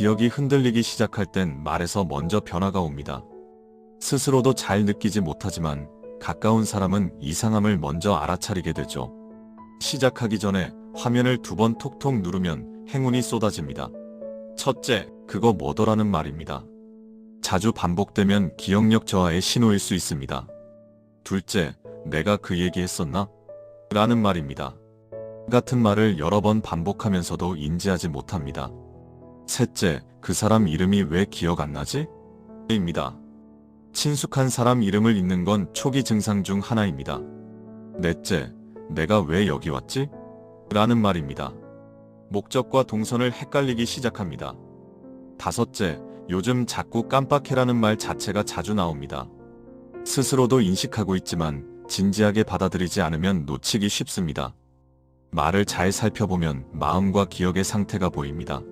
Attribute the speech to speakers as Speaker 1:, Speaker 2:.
Speaker 1: 기억이 흔들리기 시작할 땐 말에서 먼저 변화가 옵니다. 스스로도 잘 느끼지 못하지만 가까운 사람은 이상함을 먼저 알아차리게 되죠. 시작하기 전에 화면을 두 번 톡톡 누르면 행운이 쏟아집니다. 첫째, 그거 뭐더라는 말입니다. 자주 반복되면 기억력 저하의 신호일 수 있습니다. 둘째, 내가 그 얘기 했었나? 라는 말입니다. 같은 말을 여러 번 반복하면서도 인지하지 못합니다. 셋째, 그 사람 이름이 왜 기억 안 나지? 입니다. 친숙한 사람 이름을 잊는 건 초기 증상 중 하나입니다. 넷째, 내가 왜 여기 왔지? 라는 말입니다. 목적과 동선을 헷갈리기 시작합니다. 다섯째, 요즘 자꾸 깜빡해라는 말 자체가 자주 나옵니다. 스스로도 인식하고 있지만 진지하게 받아들이지 않으면 놓치기 쉽습니다. 말을 잘 살펴보면 마음과 기억의 상태가 보입니다.